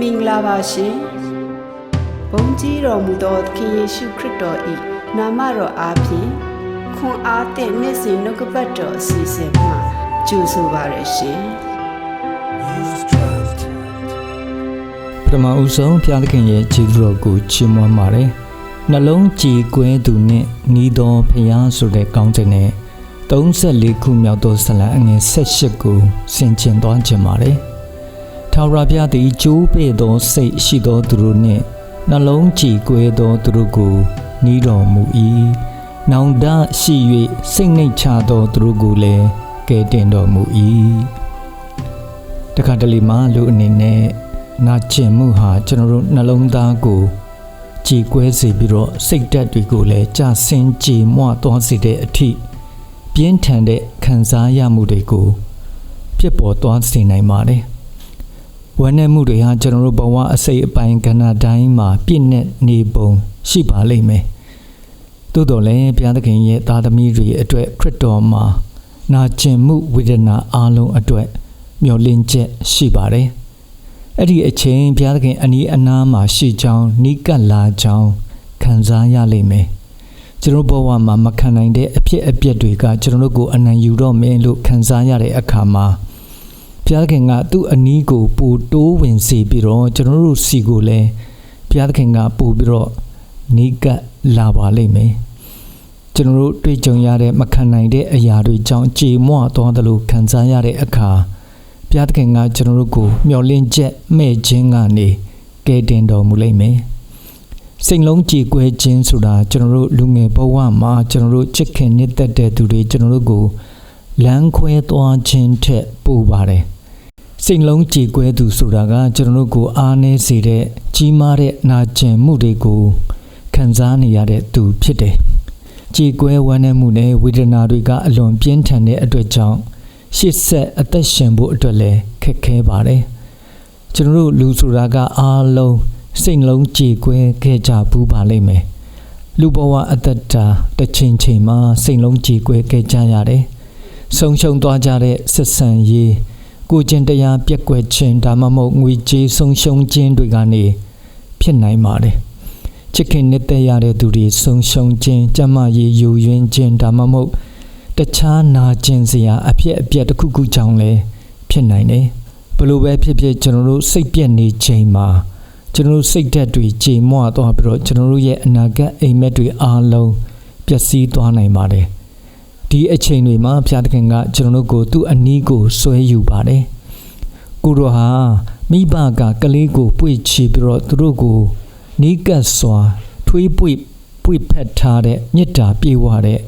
မင်္ဂလာပါရှင်ဘုန်းကြီးတော်မူသောသခင်ယေရှုခရစ်တော်၏နာမတော်အားဖြင့်ခွန်အားသည့်နေ့စဉ်နှုတ်ကပတ်တော်အစီအစဉ်မှာကြိုဆိုပါရရှင်ပထမဦးဆုံးဘုရားသခင်ရဲ့ခြေတော်ကိုချီးမွမ်းပါတယ်။နှလုံးကြည်ကွဲသူနဲ့နီးတော်ဖျားဆိုတဲ့ကောင်းတဲ့နဲ့34ခုမြောက်သောဇလံအငယ်78ကိုဆင်ခြင်သွားခြင်းပါတယ်။ ထာဝရဘုရားသည်ကြိုးပေ့သောစိတ်ရှိသောသူတို့နှင့်နှလုံးကြည်ကွဲသောသူတို့ကိုနီးတော်မူ၏။နောင်တရှိ၍စိတ်နှိတ်ချသောသူတို့ကိုလည်းကယ်တင်တော်မူ၏။တခါတလေမှလူအနေနဲ့နာကျင်မှုဟာကျွန်တော်တို့နှလုံးသားကိုကြည်ကွဲစေပြီးတော့စိတ်ဓာတ်တွေကိုလည်းကြဆင်းကြည်မွသွားစေတဲ့အထိပြင်းထန်တဲ့ခံစားရမှုတွေကိုဖြစ်ပေါ်သွားစေနိုင်ပါတယ်။ ဝမ်းနည်းမှုတွေဟာကျွန်တော်တို့ဘဝအစိတ်အပိုင်းကဏ္ဍတိုင်းမှာပြည့်နေနေပုံရှိပါလိမ့်မယ်။သို့တော်လည်းဘုရားသခင်ရဲ့သားသမီးတွေအတွက်ခရစ်တော်မှာနာကျင်မှုဝေဒနာအလုံးအတွက်မျှော်လင့်ချက်ရှိပါတယ်။အဲ့ဒီအချိန်ဘုရားသခင်အနီးအနားမှာရှိကြောင်းနိကပ်လာကြောင်းခံစားရလိမ့်မယ်ကျွန်တော်ဘဝမှာမခံနိုင်တဲ့အဖြစ်အပျက်တွေကကျွန်တော်တို့ကိုအနံယူတော့မယ်လို့ခံစားရတဲ့အခါမှာ ဘုရားသခင်ကသူ့အနီးကိုပို့တိုးဝင်စေပြီးတော့ကျွန်တော်တို့စီကိုလည်းဘုရားသခင်ကပို့ပြီးတော့နိကပ်လာပါလိမ့်မယ်ကျွန်တော်တို့တွေ့ကြုံရတဲ့မခံနိုင်တဲ့အရာတွေကြောင့်ကြေမွသွားသလိုခံစားရတဲ့အခါဘုရားသခင်ကကျွန်တော်တို့ကိုမျှော်လင့်ချက်မဲ့ခြင်းကနေကယ်တင်တော်မူလိမ့်မယ်။စိတ်လုံးကြည်ကွဲခြင်းဆိုတာကျွန်တော်တို့လူငယ်ဘဝမှာကျွန်တော်တို့ချစ်ခင်နှစ်သက်တဲ့သူတွေကျွန်တော်တို့ကိုလမ်းခွဲသွားခြင်းထက်ပိုပါတယ်။ စိတ်လုံးကြည်ကွဲသူဆိုတာကကျွန်တော်တို့ကိုအားနည်းစေတဲ့ကြီးမားတဲ့နာကျင်မှုတွေကိုခံစားနေရတဲ့သူဖြစ်တယ်။ကြည်ကွဲဝမ်းနည်းမှုနဲ့ဝေဒနာတွေကအလွန်ပြင်းထန်တဲ့အတွက်ကြောင့်ရှစ်ဆက်အသက်ရှင်ဖို့အတွက်လည်းခက်ခဲပါတယ်ကျွန်တော်တို့လူဆိုတာကအားလုံးစိတ်နှလုံးကြည်ကွဲခဲ့ကြဘူးပါလိမ့်မယ်လူဘဝအသက်တာတစ်ချိန်ချိန်မှာစိတ်နှလုံးကြည်ကွဲခဲ့ကြရတယ်ဆုံးရှုံးသွားကြတဲ့ဆက်ဆံရေး ကိုကျင်တရားပြက်ကွက်ခြင်းဒါမှမဟုတ်ငွေကြေးဆုံးရှုံးခြင်းတွေကနေဖြစ်နိုင်ပါတယ်ချစ်ခင်နှစ်သက်ရတဲ့သူတွေဆုံးရှုံးခြင်းကြမ်းမာရေးယူရင်းခြင်းဒါမှမဟုတ်တခြားနာကျင်စရာအဖြစ်အပျက်တစ်ခုခုကြောင့်လည်းဖြစ်နိုင်တယ်ဘလို့ပဲဖြစ်ဖြစ်ကျွန်တော်တို့စိတ်ပြက်နေချိန်မှာကျွန်တော်တို့စိတ်ဓာတ်တွေကြေမွသွားပြီးတော့ကျွန်တော်တို့ရဲ့အနာဂတ်အိမ်မက်တွေအားလုံးပျက်စီးသွားနိုင်ပါတယ် ဒီအချိန်တွေမှာဘုရားသခင်ကကျွန်တော်တို့ကိုသူ့အနီးကိုဆွဲယူပါတယ်ကိုရောဟာမိဘကကလေးကိုပွေ့ချပြီးတော့သူတို့ကိုနီးကပ်စွာထွေးပွေ့ပွေ့ဖက်ထားတဲ့မေတ္တာပြေဝတဲ့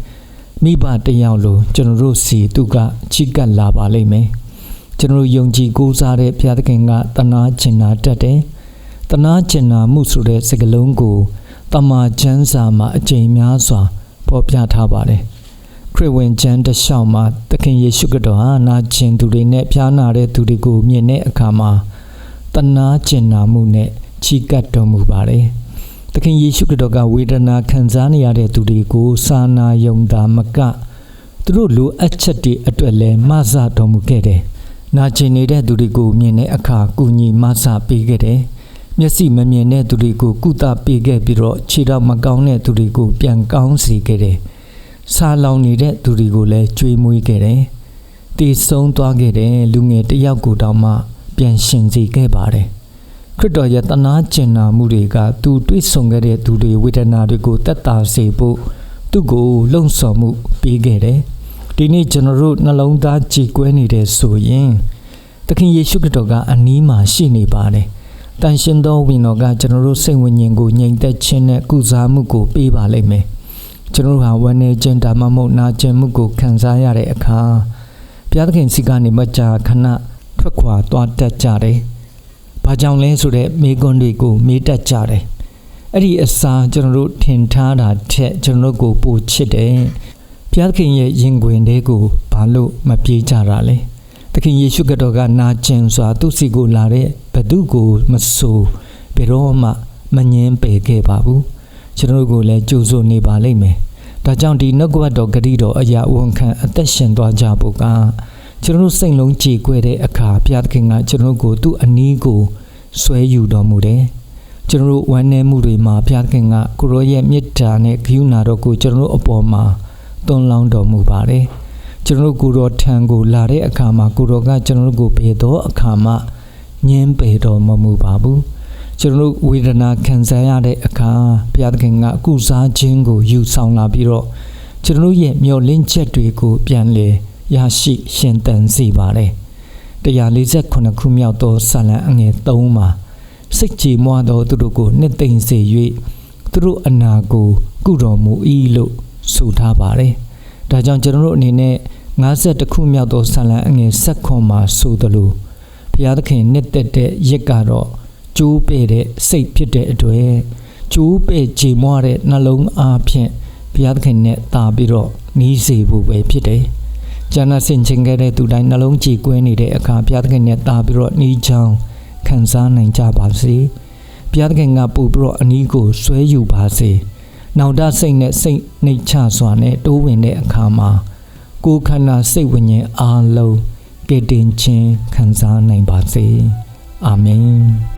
မိဘတစ်ယောက်လိုကျွန်တော်တို့စီသူကချစ်ကပ်လာပါလိမ့်မယ်ကျွန်တော်တို့ယုံကြည်ကိုးစားတဲ့ဘုရားသခင်ကတနာကျင်နာတတ်တယ်တနာကျင်နာမှုဆိုတဲ့စကားလုံးကိုတမန်ကျမ်းစာမှာအကျဉ်းများစွာဖော်ပြထားပါတယ် ခရစ်ဝင်ကျမ်းတစ်လျှောက်မှာသခင်ယေရှုခရစ်တော်ဟာနာကျင်သူတွေနဲ့ဖျားနာတဲ့သူတွေကိုမြင်တဲ့အခါမှာတနာကျင်နာမှုနဲ့ချီကပ်တော်မူပါတယ်သခင်ယေရှုခရစ်တော်ကဝေဒနာခံစားနေရတဲ့သူတွေကိုစာနာယုံတာမကသူတို့လိုအပ်ချက်တွေအတွက်လည်းမဆတော်မူခဲ့တယ်။နာကျင်နေတဲ့သူတွေကိုမြင်တဲ့အခါကုညီမဆပေးခဲ့တယ်။မျက်စိမမြင်တဲ့သူတွေကိုကုသပေးခဲ့ပြီးတော့ခြေတော်မကောင်းတဲ့သူတွေကိုပြန်ကောင်းစေခဲ့တယ်။ ဆာလောင်နေတဲ့သူတွေကိုလည်းကြွေးမွေးခဲ့တယ်။တည်ဆုံးသွားခဲ့တဲ့လူငယ်တစ်ယောက်ကိုတောင်မှပြန်ရှင်စေခဲ့ပါတယ်။ခရစ်တော်ရဲ့တနာကျင်နာမှုတွေကသူတွေ့ဆုံခဲ့တဲ့သူတွေဝေဒနာတွေကိုတက်တာစေဖို့သူ့ကိုလှုံ့ဆော်မှုပေးခဲ့တယ်။ဒီနေ့ကျွန်တော်တို့နှလုံးသားကြည်ကွဲနေတယ်ဆိုရင်သခင်ယေရှုခရစ်တော်ကအနီးမှာရှိနေပါတယ်။တန်ရှင်သောဝိညာဉ်တော်ကကျွန်တော်တို့စိတ်ဝိညာဉ်ကိုငြိမ်သက်ခြင်းနဲ့ကုစားမှုကိုပေးပါလိမ့်မယ်။ ကျွန်တော်တို့ဟာဝမ်းနည်းခြင်းဒါမှမဟုတ်နာကျင်မှုကိုခံစားရတဲ့အခါဘုရားသခင်စီကနေမကြာခဏထွက်ခွာသွားတတ်ကြတယ်။ဘာကြောင့်လဲဆိုတော့မိကွန်းတွေကို မေးတတ်ကြတယ်။အဲ့ဒီအစားကျွန်တော်တို့ထင်ထားတာထက်ကျွန်တော်တို့ကိုပိုချစ်တယ်။ဘုရားသခင်ရဲ့ရင်ခွင်တွေကိုဘာလို့မပြေးကြတာလဲ။သခင်ယေရှုခရစ်တော်ကနာကျင်စွာသူ့စီကိုလာတဲ့ဘသူကိုမဆိုဘယ်တော့မှမငင်းပယ်ခဲ့ပါဘူး။ ကျွန်တော်တို့ကိုလည်းကြိုးစိုးနေပါလိမ့်မယ်။ဒါကြောင့်ဒီနှုတ်ကပတ်တော်ဂတိတော်အရာဝန်ခံအသက်ရှင်သွားကြဖို့ကကျွန်တော်တို့စိတ်လုံးကြည်ကွဲတဲ့အခါဘုရားသခင်ကကျွန်တော်တို့ကိုသူ့အနီးကိုဆွဲယူတော်မူတယ်ကျွန်တော်တို့ဝမ်းနည်းမှုတွေမှာဘုရားသခင်ကကိုရောရဲ့မေတ္တာနဲ့ဂရုဏာတော်ကိုကျွန်တော်တို့အပေါ်မှာသွန်လောင်းတော်မူပါတယ်ကျွန်တော်တို့ကိုရောထံကိုလာတဲ့အခါမှာကိုရောကကျွန်တော်တို့ကိုပေသောအခါမှာညင်းပေတော်မမူပါဘူး ကျွန်တော်တို့ဝေဒနာခံစားရတဲ့အခါဘုရားသခင်ကကုစားခြင်းကိုယူဆောင်လာပြီးတော့ကျွန်တော်တို့ရဲ့မျော်လင့်ချက်တွေကိုပြန်လေရရှိရှင်သန်စေပါတယ်148ခုမြောက်သောဆာလံအငယ်3မှာစိတ်ကြည်မွားသောသူတို့ကိုနှစ်သိမ့်စေ၍သူတို့အနာကိုကုတော်မူ၏လို့ဆိုထားပါတယ်။ဒါကြောင့်ကျွန်တော်တို့အနေနဲ့52ခုမြောက်သောဆာလံအငယ်7ခွန်မှာဆိုသလိုဘုရားသခင်နှစ်သက်တဲ့ရစ်ကတော့ ကျိုးပဲ့တဲ့စိတ်ဖြစ်တဲ့အတွက်ကျိုးပဲ့ကြည်မွားတဲ့နှလုံးအားဖြင့်ဘုရားသခင်နဲ့တာပြီးတော့နီးစေဖို့ပဲဖြစ်တယ်။ကျမ်းစာဆင်ခြင်ခဲ့တဲ့သူတိုင်းနှလုံးကြည်ကွင်းနေတဲ့အခါဘုရားသခင်နဲ့တာပြီးတော့နီးချောင်းခံစားနိုင်ကြပါစေ။ဘုရားသခင်ကပို့ပြီးတော့အနီးကိုဆွဲယူပါစေ။နောင်တစိတ်နဲ့စိတ်နှိတ်ချစွာနဲ့တိုးဝင်တဲ့အခါမှာကိုယ်ခန္ဓာစိတ်ဝိညာဉ်အားလုံးကယ်တင်ခြင်းခံစားနိုင်ပါစေ။အာမင်။